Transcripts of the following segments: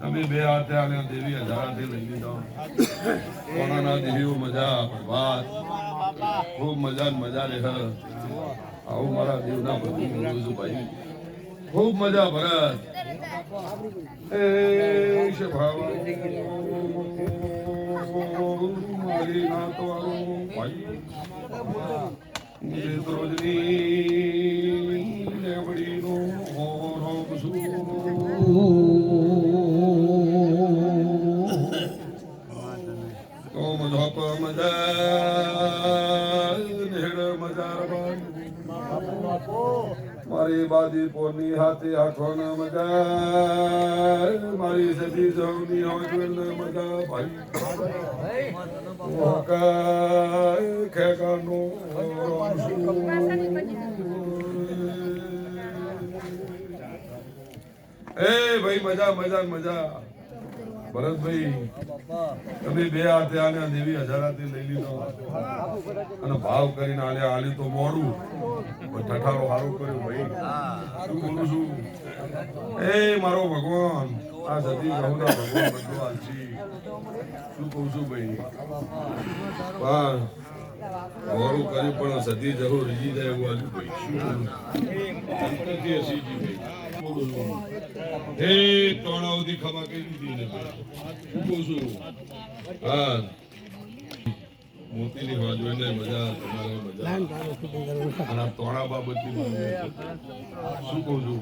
તમે બે હાથે આને દેવી હજારાથી લઈ લીધા. કોણાના દેવીઓ મજા, પ્રભાત. ખૂબ મજા મજા રહે આવું મારા દેવના બધું બોલું છું ભાઈ. ખૂબ મજા, ભરત. એ શભાવા મારી ના તો આવું ભાઈ નેત્રોજની લેવડીનો મજા નેડ મજા મારી બાજી પોની હાથે આખો ન મજા મારી સતી સૌની હોજવેલ મજા ભાઈ ઓકા ખેગાનો એ ભાઈ, મજા મજા મજા. ભરતભાઈ, તમે બે હાથે આલ્યા દેવી હજારાથી લઈ લીધો. અને ભાવ કરીને આલ્યા આલી તો મોડું. ઠઠારો સારું કર્યો ભાઈ. શું બોલું છું? એ મારો ભગવાન, આ સતી ગૌના ભગવાન બધું આલસી શું કહું છું ભાઈ? પણ મોડું કર્યું પણ સતી જરૂર રીજી જાય એવું આલ્યું ભાઈ. શું બોલું? સંતતિ હસીજી ભાઈ બોલું છું હે ટોણા સુધી ખમા કરી દીધી ને ભાઈ. શું કહું છું? હા. મોતીની વાજવાને મજા તમારે મજા. અને આ બાબતની શું કહું છું?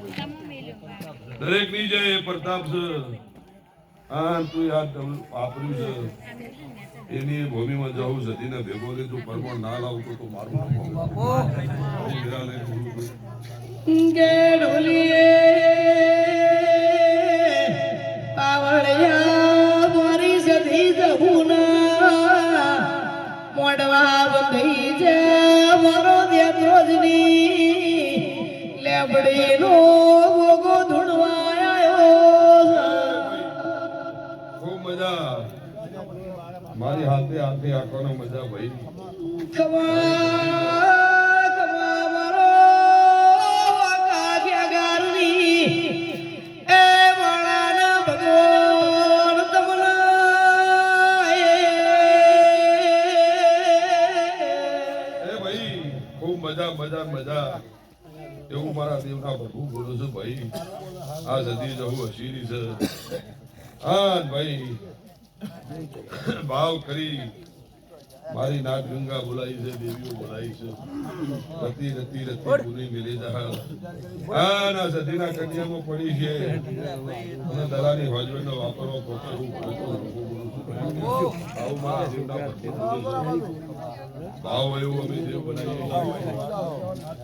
દરેકની જય પ્રતાપ છે હા તું યાદ વાપર્યું છે. એની ભૂમિમાં જવું સતીને ભેગો રે તું પરમણ ના લાવતો તો મારું નામ લેબડીનો ગોગો ધૂણવા આવ્યો ખૂબ મજા. મારી હાથે હાથે આંખોનો મજા ભાઈ. કમા મજા મજા મજા. એવું મારા દેવના પ્રભુ બોલું છું ભાઈ. આ સદી જવું હસીરી છે. હા ભાઈ. ભાવ કરી. મારી નાગ ગંગા બોલાઈ છે, દેવીઓ બોલાઈ છે. રતી રતી રતી પૂરી મિલી જા. આ ના સદીના પડી છે. અને દલાની હોજવેનો વાપરવો પોતે હું બોલું છું. આવું મારા જીવના ભાવ એવું અમે દેવ બનાવીએ.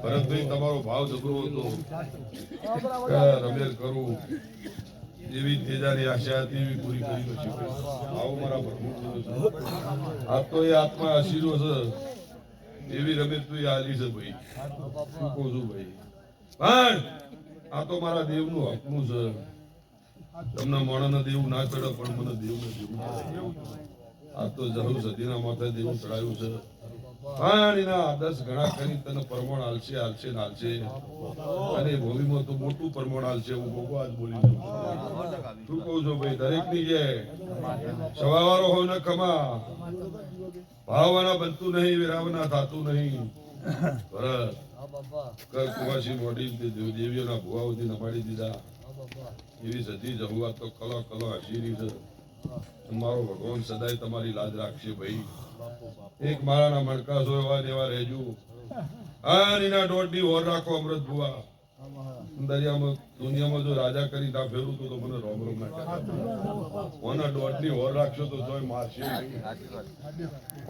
પરંતુ તમારો ભાવ જબરો હતો રમેલ કરું, એવી તેજાની આશા હતી, એવી પૂરી કરી પછી આવો મારા ભરપૂર. આ તો એ આત્મા આશીરો છે. એવી રમેશ તું આલી છે ભાઈ. શું કહું છું ભાઈ. પણ આ તો મારા દેવનું હકનું છે. તમને મોણાના દેવું ના ચડે, પણ મને દેવનું દેવું આ તો જરૂર સદીના માથે દેવું ચડાયું છે. પણ એના આદર્શ કરી તને પરમણ હાલશે હાલશે હાલશે. અને ભૂમિમાં તો મોટું પરમણ હાલશે હું બહુ બોલી દઉં શું કહું છું ભાઈ દરેક જે સવાવાળો હોય ને ખમા ભાવવાના બનતું નહીં વિરાવના થાતું નહીં. કુવાસી મોડી દેવીઓના ભુવાઓથી નમાડી દીધા. એવી સધી જવું તો કલો કલો હસીરી છે. મારો ભગવાન સદાય તમારી લાજ રાખશે ભાઈ. એક મારાના મણકા છો એવા દેવા રહેજો. આરીના દોઢની ઓર રાખો અમૃત ભુવા. દરિયામાં, દુનિયામાં જો રાજા કરી ના ફેરું તો મને રોમ રોમ ના ઓના દોઢની ઓર રાખશો તો જોય મારશે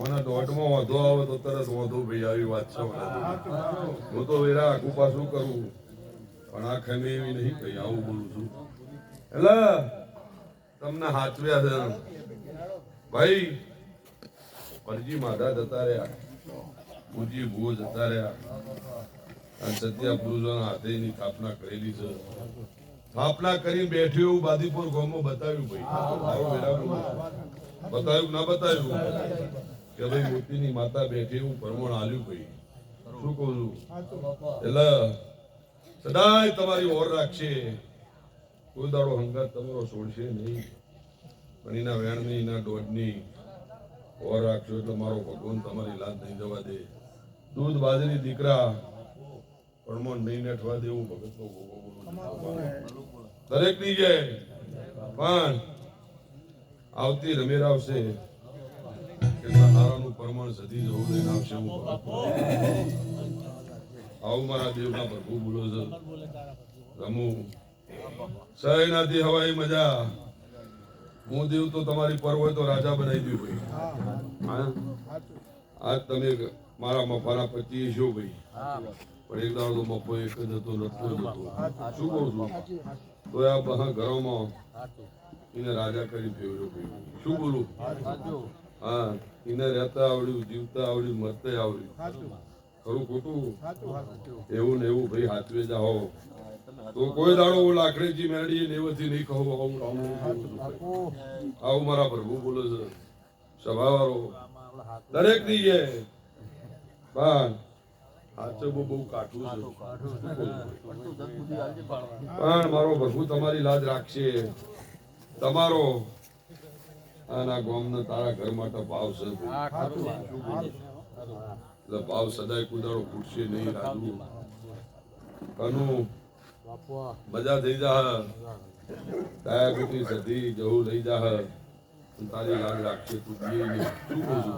ઓના દોઢમાં વાંધો આવે તો તરત વાંધો ભાઈ, આવી વાત છે હું તો વેરા આખું પાછું કરું. પણ આ ખમે એવી નહીં ભાઈ, આવું બોલું છું. એટલે તમને હાચવ્યા છે. ભાઈ પરજી માધા જતા રહ્યા. પૂજી ભૂ જતા રહ્યા. અને સત્યા પુરુષોના હાથે એની સ્થાપના કરેલી છે. સ્થાપના કરી બેઠ્યું એવું બાદીપુર ગામમાં બતાવ્યું ભાઈ. બતાવ્યું ના બતાવ્યું? કે ભાઈ મૂર્તિની માતા બેઠી એવું પરમણ આલ્યું ભાઈ. શું કહું છું? એટલે સદાય તમારી ઓર રાખશે. કોઈ દાડો હંગાત તમારો છોડશે નહીં. પણ એના વેણની એના ડોજની ઓર રાખશો એટલે મારો ભગવાન તમારી લાજ નહીં જવા દે. દૂધ બાજરી દીકરા પણ મન નહીં નેઠવા દેવું ભગત દરેકની જય. પણ આવતી રમેર આવશે. કે સહારાનું પ્રમાણ સધી જવું લઈને આવશે હું આવું મારા દેવના પ્રભુ બોલો છે. રમું. સહેનાથી હવાઈ મજા. હું દેવ તો તમારી પર હોય તો રાજા બનાવી દઉં ભાઈ. આજ તમે મારા મફાના પચીસ છો ભાઈ. પણ એક દાડો મફો એક જ હતો, નતો હતો. શું કહું છું? તો આ બધા ઘરોમાં એને રાજા કરી ફેરવ્યો ભાઈ. શું બોલું? હા, એને રહેતા આવડ્યું, જીવતા આવડ્યું, મરતા આવડ્યું. ખરું ખોટું. એવું ને એવું ભાઈ હાથવે જાઓ તો કોઈ દાડો હું લાકડીજી મેળવી ને એવથી નહીં કહું આવું આવું. આવું મારા પ્રભુ બોલે છે. સભાવાળો. દરેકની છે પણ હાથે બહુ બહુ કાઠું છે. પણ મારો પ્રભુ તમારી લાજ રાખશે. તમારો આના ગામના તારા ઘર માટે ભાવ છે. એટલે ભાવ સદાય કુદાડો ફૂટશે નહીં, રાજુ. કનુ, મજા થઈ જા તાયા કુટી સધી જવું લઈ જા તારી લાજ રાખશે તું શું બોલું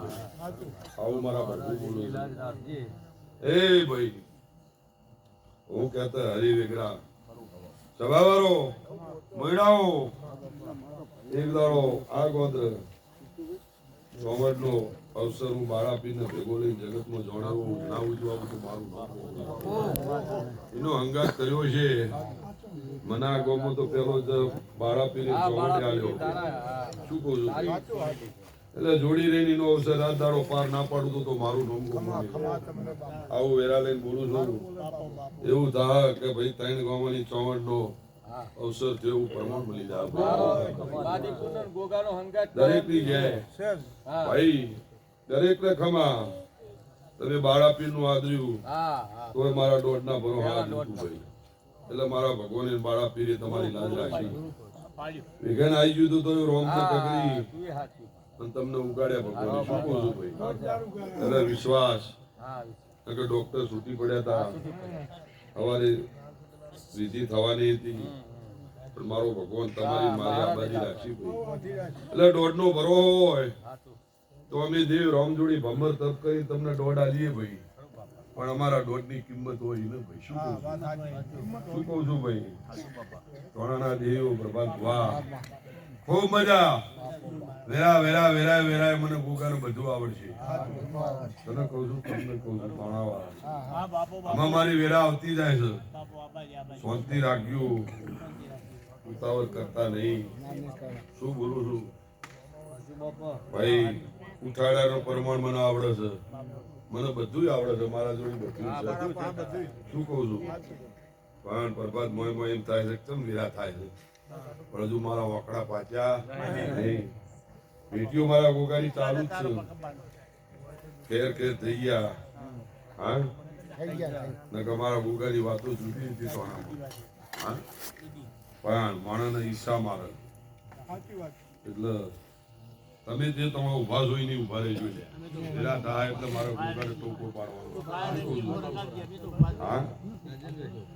આવું મારા પ્રભુ બોલું એ ભાઈ, હું કહેતા હરી વેગરા સભાવારો મહિનાઓ એક દાડો આ ગોત્ર ચોમટનો અવસર હું બાળા પીને ભેગો લઈ જગતમાં જોડાવું ના ઉજવા બધું મારું એનો અંગાત કર્યો છે. મના આ ગામમાં તો પેલો જ બાળા પીને ચોમટ આવ્યો. શું કહું છું? એટલે જોડી રહીને એનો અવસર રાત દાડો પાર ના પાડું તો મારું નામ આવું વેરા લઈને બોલું છું. એવું થાય કે ભાઈ ત્રણ ગામની ચોવડ નો અવસર જેવું પ્રમાણ મળી જાય દરેકની જય. ભાઈ દરેક ને ખમા. તમે બાળાપીરનું આદર્યું. તો મારા દોઢ ના ભરો ભાઈ. એટલે મારા ભગવાને બાળાપીરે તમારી લાજ રાખી. વિઘન આવી ગયું તો રોમ તો ટકરી અને તમને ઉગાડ્યા ભગવાન શું કહું છું ભાઈ? એટલે વિશ્વાસ. ડોક્ટર સુતી પડ્યા હતા સવારે વિધિ થવાની હતી. પણ મારો ભગવાન તમારી મારી આબાદી રાખી એટલે દોઢ નો ભરો હોય. તો અમે દેવ રામજોડી ભમર તપ કરી તમને દોઢ આલીએ ભાઈ. પણ અમારા દોઢની કિંમત હોય ને ભાઈ. શું કહું છું? શું કહું છું ભાઈ? ધોળાના દેવ પ્રભાત વાહ. ખૂબ મજા. વેરા વેરા વેરા વેરા મને ગોગાનું બધું આવડશે. તને કહું છું, તમને કહું છું ભણાવા આમાં મારી વેરા આવતી જાય છે. શાંતિ રાખ્યું ઉતાવળ કરતા નહીં. શું બોલું છું? ભાઈ ઉઠાડાનો પ્રમાણ મને આવડે છે. મને બધું આવડે છે, મારા જોડે બધું શું કહું છું? પણ પ્રભાત મોય મોય એમ થાય છે કેમ વેરા થાય છે? પણ હજુ મારા વાકડા પાચ્યા નહીં. પેટીઓ મારા ગોગાની ચાલુ જ છે. ખેર ખેર થઈ ગયા. હા? નકર મારા ગોગાની વાતો જુદી હતી સોનામાં હા? પણ માણસને ઈચ્છા મારે. એટલે તમે જે તમારા ઊભા જોઈને ઊભા રહેજો પેલા થાય એટલે મારા ગોગાને ટોકો પાડવાનો. હા?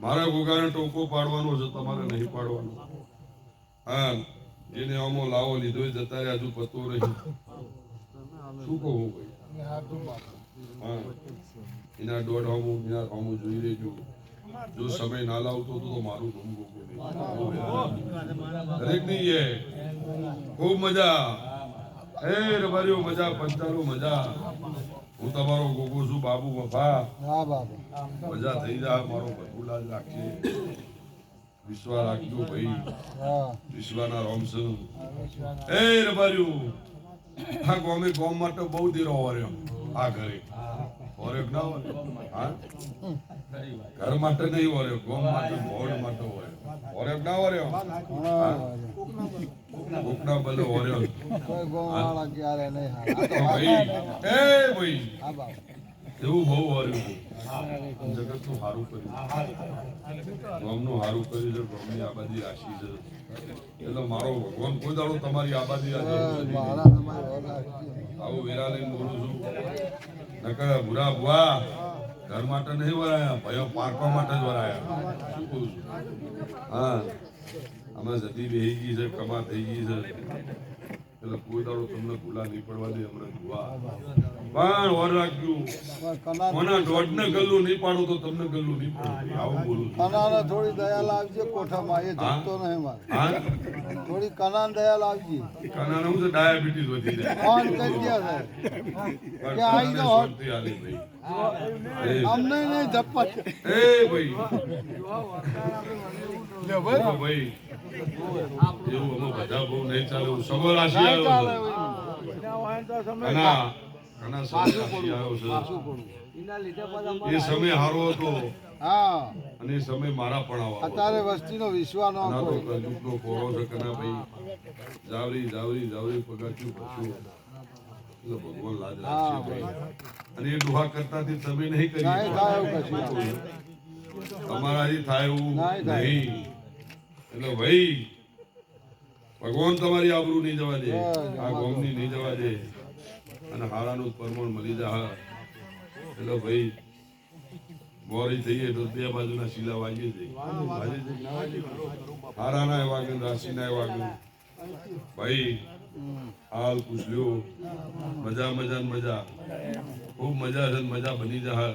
મારા ગોગાને ટોકો પાડવાનો છે તમારે નહીં પાડવાનો. હા. જેને અમો લાવો લીધો જતા રહ્યા હજુ પતો રહ્યું શું કહું હા એના દોઢ હમો એના હમો જોઈ લેજો. જો સમય ના લાવતો તો મારું ગોગો નહીં. દરેકની એ. ખૂબ મજા. એ રબારીઓ મજા પંચાલો મજા. હું તમારો ગોગો છું બાબુ વફા મજા થઈ જાય મારો ભગુલાલ રાખશે વિશ્વા રાખજો ભાઈ. વિશ્વાના રોમસ એ રબારીઓ આ ગોમે ગોમ માટે બહુ દેરો વર્યો આ ઘરે. વર્યો ના વર્યો હા? ઘર માટે નહીં વર્યો ગોમ માટે બોર્ડ માટે વર્યો વર્યો ના વર્યો હા? કોકના બલે વર્યો કોઈ ગોવાળા ક્યારે નહીં એ ભાઈ. એ ભાઈ. એવું બહુ વર્યું છે જગતનું સારું કર્યું. ગામનું સારું કર્યું છે, ગામની આબાદી રાશી છે. એટલે મારો ભગવાન કોઈ દાડો તમારી આબાદી. આવું વેરા લઈને બોલું છું. નકર ભૂરા ભુવા, ઘર માટે નહીં વરાયા, ભયો પારવા માટે જ વરાયા. હા, આમાં જતી બેહી ગઈ છે કમા થઈ ગઈ છે. એટલે કોઈ દાડો તમને ભૂલા નહીં પડવા દે હમણાં ભુવા પણ વર રાખ્યું કોના દોઢ ને ગલ્લું નહીં પાડો તો તમને ગલ્લું નહીં પાડું. આવું બોલું કનાને થોડી દયા લાવજે કોઠામાં એ જતો નહીં મારે. થોડી કનાન દયા લાવજે કનાને હું તો ડાયાબિટીસ વધી જાય ફોન કરી દે સાહેબ. કે આઈ. આલી ભાઈ. અમને નહીં ધપ્પા એ ભાઈ. ભાઈ. એવું અમે બધા બહુ નહીં ચાલે હું સબર રાશી આવ્યો છું. એ સમય હારો હતો. અને એ સમય મારા પણ આવા અત્યારે વસ્તીનો વિશ્વાસ ન કના તો કોરો છે કના ભાઈ. જાવરી જાવરી જાવરી પગાચ્યું પછું. એટલે ભગવાન લાજ રાખશે ભાઈ. અને એ દુહા કરતાથી તમે નહીં કરી તમારાથી થાય એવું નાય નહીં. એટલે ભાઈ, ભગવાન તમારી આબરૂ નહીં જવા દે. આ ગોમની નહીં જવા દે. અને હારાનું પરમણ મળી જા એટલે ભાઈ, મોરી થઈએ તો બે બાજુના શીલા વાગી જાય. હારાના એ વાગે રાશિના એ વાગે ભાઈ, હાલ પૂછ લ્યો. મજા મજા મજા. ખૂબ મજા છે મજા બની જા